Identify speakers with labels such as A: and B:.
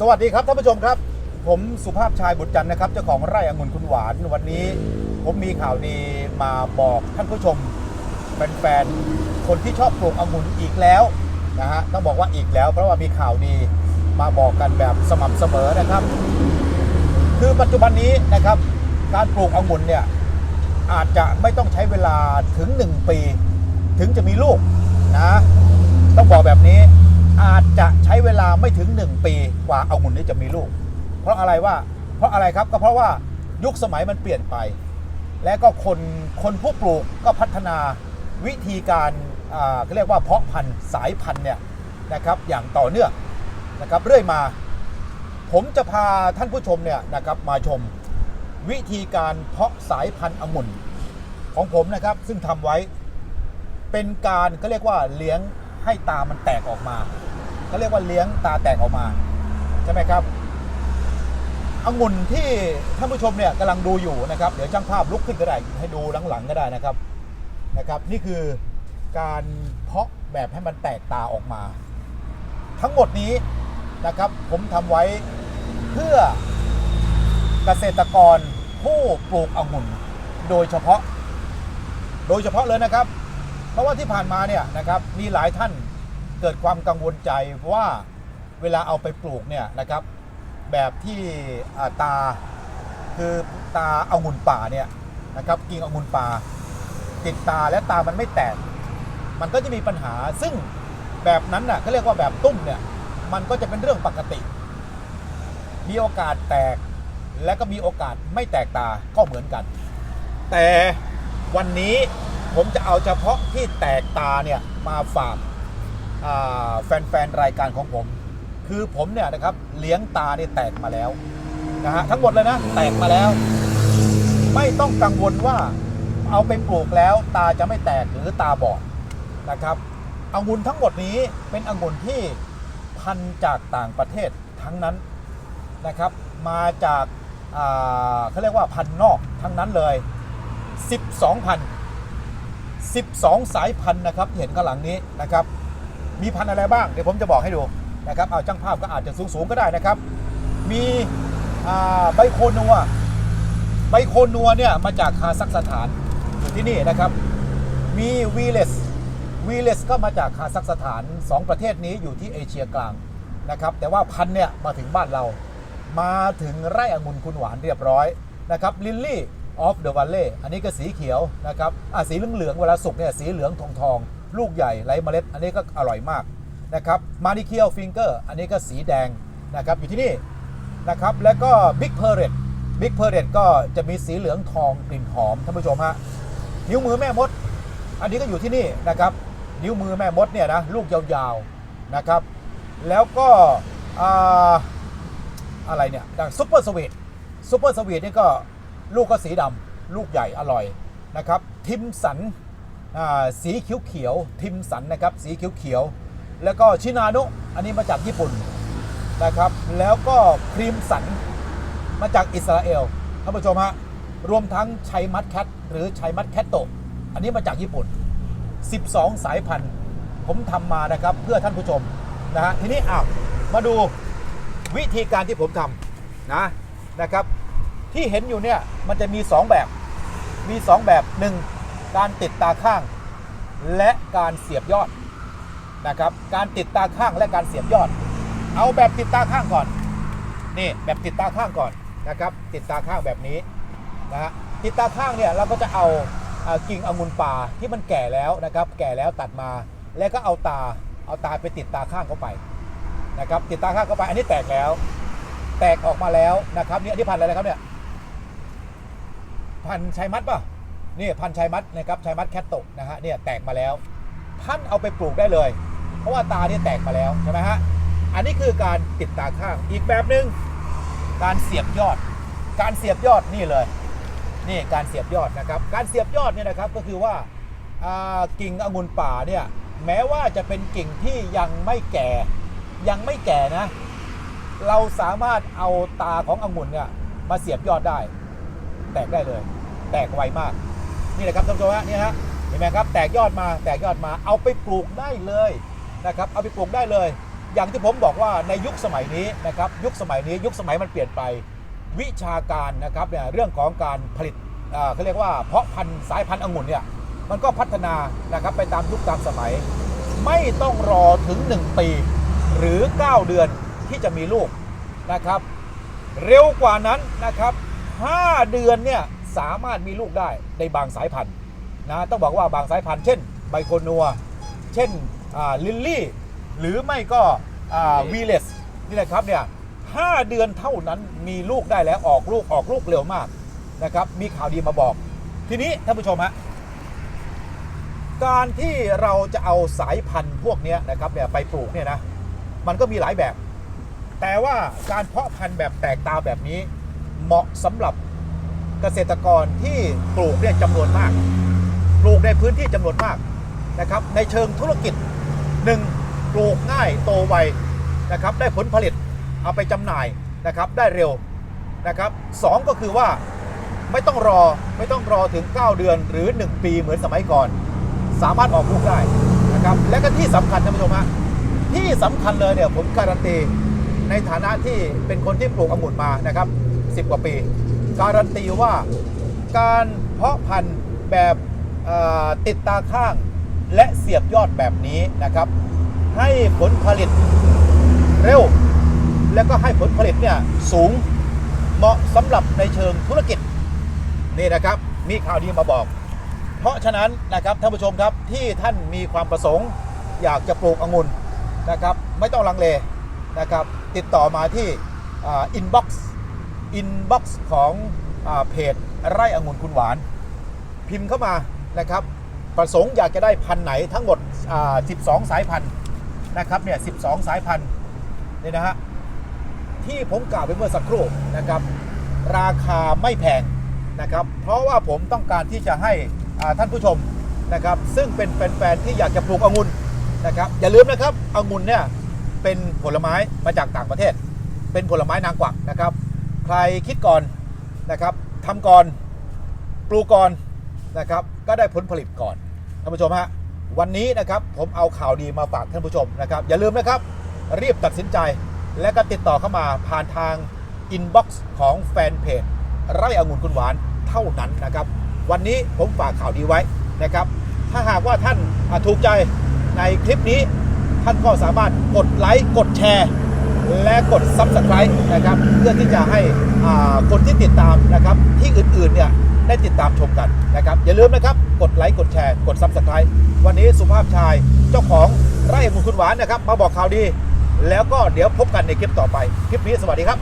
A: สวัสดีครับท่านผู้ชมครับ ผมสุภาพชายบุตรจันทร์นะครับเจ้าของไร่องุ่นคุณหวานวันนี้ ผมมีข่าวดีมาบอกท่านผู้ชมแฟนๆคนที่ชอบปลูกองุ่นอีกแล้วนะฮะต้องบอกว่าอีกแล้ว เพราะว่ามีข่าวดีมาบอกกันแบบสม่ำเสมอนะครับ คือปัจจุบันนี้นะครับการปลูกองุ่นเนี่ยอาจจะไม่ต้องใช้เวลาถึง 1 ปี ถึงจะมีลูกนะต้องบอกแบบนี้อาจจะใช้เวลา ไม่ถึง 1 ปีกว่าองุ่นนี้จะมีลูก เพราะอะไรว่า เพราะอะไรครับก็เพราะว่ายุคสมัยมันเปลี่ยนไป และก็คนคนผู้ปลูกก็พัฒนาวิธีการเขาเรียกว่าเพาะพันธุ์สายพันธุ์เนี่ยนะครับอย่างต่อเนื่องนะครับเรื่อยมา ผมจะพาท่านผู้ชมเนี่ยนะครับมาชมวิธีการเพาะสายพันธุ์องุ่นของผมนะครับซึ่งทำไว้เป็นการก็เรียกว่าเลี้ยงให้ตามันแตกออกมา เขาเรียกว่าเลี้ยงตาแตกออกมาใช่ไหมครับองุ่นที่ท่านผู้ชมเนี่ยกำลังดูอยู่นะครับ เดี๋ยวช่างภาพลุกขึ้นก็ได้ให้ดูหลังๆก็ได้นะครับนะครับ นี่คือการเพาะแบบให้มันแตกตาออกมา ทั้งหมดนี้นะครับผมทำไว้เพื่อเกษตรกรผู้ปลูกองุ่นโดยเฉพาะ โดยเฉพาะเลยนะครับ เพราะว่าที่ผ่านมาเนี่ยนะครับมีหลายท่าน เกิดความกังวลใจว่าเวลาเอาไปปลูกเนี่ยนะครับ แบบที่ตาคือตาองุ่นป่าเนี่ยนะครับกิ่งองุ่นป่า ติดตาและตามันไม่แตก มันก็จะมีปัญหาซึ่งแบบนั้นน่ะเขาเรียกว่าแบบตุ้มเนี่ยมันก็จะเป็นเรื่องปกติ มีโอกาสแตกและก็มีโอกาสไม่แตกตาก็เหมือนกัน แต่วันนี้ผมจะเอาเฉพาะที่แตกตาเนี่ยมาฝาก แฟนๆรายการของผม คือผมเนี่ยนะครับเลี้ยงตาเนี่ยแตกมาแล้วนะฮะทั้งหมดเลยนะแตกมาแล้ว ไม่ต้องกังวลว่าเอาไปปลูกแล้วตาจะไม่แตกหรือตาบอดนะครับองุ่นทั้งหมดนี้เป็นองุ่นที่พันจากต่างประเทศทั้งนั้นนะครับ มาจากเขาเรียกว่าพันนอกทั้งนั้นเลย 12พันธุ์12 สายพันธุ์นะครับเห็นข้างหลังนี้นะครับ มีพันธุ์อะไรบ้าง เดี๋ยวผมจะบอกให้ดูนะครับเอาจ้างภาพก็อาจจะสูงๆก็ได้นะครับ มีใบโคนัวใบโคนัวเนี่ยมาจากคาซัคสถานอยู่ที่นี่นะครับ มีวีเลสวีเลสก็มาจากคาซัคสถาน 2 ประเทศนี้อยู่ที่เอเชียกลางนะครับ แต่ว่าพันธุ์เนี่ยมาถึงบ้านเรา มาถึงไร่องุ่นคุณหวานเรียบร้อยนะครับลิลลี่ออฟเดอะวัลเล่อันนี้ก็สีเขียวนะครับอะสีเหลืองๆเวลาสุกเนี่ยสีเหลืองทองทองๆ ลูกใหญ่ไร้เมล็ด อันนี้ก็อร่อยมากนะครับมาดิเคียวฟิงเกอร์อันนี้ก็สีแดงนะครับอยู่ที่นี่นะครับแล้วก็บิ๊กเพอร์เรตบิ๊กเพอร์เรตก็จะมีสีเหลืองทองกลิ่นหอมท่านผู้ชมฮะนิ้วมือแม่มด อันนี้ก็อยู่ที่นี่นะครับนิ้วมือแม่มดเนี่ยนะลูกยาวๆนะครับแล้วก็ออะไรเนี่ยดังซุปเปอร์สวีทซุปเปอร์สวีทนี่ก็ลูกก็สีดำลูกใหญ่อร่อยนะครับทิมสัน สีเขียวเขียวๆทิมสันนะครับสีเขียวเขียวๆแล้วก็ชินาโนะอันนี้มาจากญี่ปุ่นนะครับ แล้วก็ครีมสันมาจากอิสราเอลท่านผู้ชมฮะรวมทั้งชัยมัดแคทหรือชัยมัดแคทโตอันนี้มาจากญี่ปุ่น 12 สายพันธุ์ผมทำมานะครับเพื่อท่านผู้ชมนะฮะทีนี้อะมาดูวิธีการที่ผมทำนะนะครับ ที่เห็นอยู่เนี่ยมันจะมี 2 แบบมี 2 แบบ 1. การติดตาข้าง และการเสียบยอดนะครับ การติดตาข้างและการเสียบยอด เอาแบบติดตาข้างก่อน นี่แบบติดตาข้างก่อนนะครับ ติดตาข้างแบบนี้นะฮะติดตาข้างเนี่ยเราก็จะเอากิ่งองุ่นป่าที่มันแก่แล้วนะครับ แก่แล้วตัดมา แล้วก็เอาตาเอาตาไปติดตาข้างเข้าไปนะครับ ติดตาข้างเข้าไป อันนี้แตกแล้ว แตกออกมาแล้วนะครับนี่อันนี้พันอะไรนะครับเนี่ยพันชัยมัดป่ะ นี่พันชัยมัดนะครับชัยมัดแคทโตะนะฮะเนี่ยแตกมาแล้ว ท่านเอาไปปลูกได้เลย เพราะว่าตาเนี่ยแตกมาแล้วใช่ไหมฮะอันนี้คือการติดตาข้างอีกแบบหนึ่งการเสียบยอด การเสียบยอดนี่เลยนี่การเสียบยอดนะครับการเสียบยอดเนี่ยนะครับก็คือว่าอ่ากิ่งองุ่นป่าเนี่ยแม้ว่าจะเป็นกิ่งที่ยังไม่แก่ยังไม่แก่นะ เราสามารถเอาตาขององุ่นเนี่ยมาเสียบยอดได้ แตกได้เลย แตกไวมาก นี่แหละครับท่านผู้ชมฮะนี่ฮะเห็นไหมครับแตกยอดมาแตกยอดมาเอาไปปลูกได้เลยนะครับเอาไปปลูกได้เลย อย่างที่ผมบอกว่าในยุคสมัยนี้นะครับยุคสมัยนี้ยุคสมัยมันเปลี่ยนไป วิชาการนะครับเนี่ยเรื่องของการผลิตอ่าเขาเรียกว่าเพาะพันธุ์สายพันธุ์องุ่นเนี่ยมันก็พัฒนานะครับไปตามยุคตามสมัย ไม่ต้องรอถึง 1 ปี หรือ 9 เดือนที่จะมีลูกนะครับ เร็วกว่านั้นนะครับ 5 เดือนเนี่ย สามารถมีลูกได้ในบางสายพันธุ์นะต้องบอกว่าบางสายพันธุ์เช่นไบโคนัว เช่นลิลลี่ หรือไม่ก็วีเลสนี่แหละครับเนี่ยห้าเดือนเท่านั้นมีลูกได้แล้วออกลูกออกลูกเร็วมากนะครับมีข่าวดีมาบอก ทีนี้ท่านผู้ชมฮะการที่เราจะเอาสายพันธุ์พวกนี้นะครับเนี่ยไปปลูกเนี่ยนะมันก็มีหลายแบบ แต่ว่าการเพาะพันธุ์แบบแตกตาแบบนี้ เหมาะสำหรับ เกษตรกรที่ปลูกเนี่ยจำนวนมาก ปลูกในพื้นที่จำนวนมากนะครับ ในเชิงธุรกิจหนึ่งปลูกง่ายโตไวนะครับ ได้ผลผลิตเอาไปจำหน่ายนะครับ ได้เร็วนะครับสองก็คือว่าไม่ต้องรอไม่ต้องรอถึง 9 เดือนหรือ 1 ปีเหมือนสมัยก่อน สามารถออกลูกได้นะครับและก็ที่สำคัญท่านผู้ชมฮะที่สำคัญเลยเนี่ยผมการันตีในฐานะที่เป็นคนที่ปลูกองุ่นมานะครับ 10 กว่าปี การันตีว่าการเพาะพันธุ์แบบติดตาข้างและเสียบยอดแบบนี้นะครับ ให้ผลผลิตเร็ว แล้วก็ให้ผลผลิตเนี่ยสูงเหมาะสำหรับในเชิงธุรกิจนี่นะครับมีข่าวดีมาบอก เพราะฉะนั้นนะครับท่านผู้ชมครับที่ท่านมีความประสงค์ อยากจะปลูกองุ่นนะครับ ไม่ต้องลังเลนะครับ ติดต่อมาที่อินบ็อกซ์ อินบ็อกซ์ของอเพจไร่องุ่นคุณหวาน พิมพ์เข้ามานะครับ ประสงค์อยากจะได้พันธุ์ไหนทั้งหมด 12 สายพันธุ์นะครับเนี่ย 12 สายพันธุ์เนี่ยนะฮะที่ผมกล่าวไปเมื่อสักครู่นะครับ ราคาไม่แพงนะครับ เพราะว่าผมต้องการที่จะให้ท่านผู้ชมนะครับ ซึ่งเป็นแฟนๆที่อยากจะปลูกองุ่นนะครับอย่าลืมนะครับองุ่นเนี่ยเป็นผลไม้มาจากต่างประเทศ เป็นผลไม้นางกวักนะครับ ใครคิดก่อนนะครับทำก่อนปลูกก่อนนะครับ ก็ได้ผลผลิตก่อนท่านผู้ชมฮะวันนี้นะครับผมเอาข่าวดีมาฝากท่านผู้ชมนะครับ อย่าลืมนะครับ รีบตัดสินใจและก็ติดต่อเข้ามาผ่านทางอินบ็อกซ์ของแฟนเพจไร่องุ่นคุณหวานเท่านั้นนะครับ วันนี้ผมฝากข่าวดีไว้นะครับ ถ้าหากว่าท่านถูกใจในคลิปนี้ท่านก็สามารถกดไลค์กดแชร์ และกด Subscribe นะครับเพื่อที่จะให้คนที่ติดตามนะครับที่อื่นๆเนี่ยได้ติดตามชมกันนะครับอย่าลืมนะครับกดไลค์กดแชร์กด Subscribe วันนี้สุภาพชายเจ้าของไร่องคุณหวานนะครับ มาบอกข่าวดี แล้วก็เดี๋ยวพบกันในคลิปต่อไป คลิปนี้สวัสดีครับ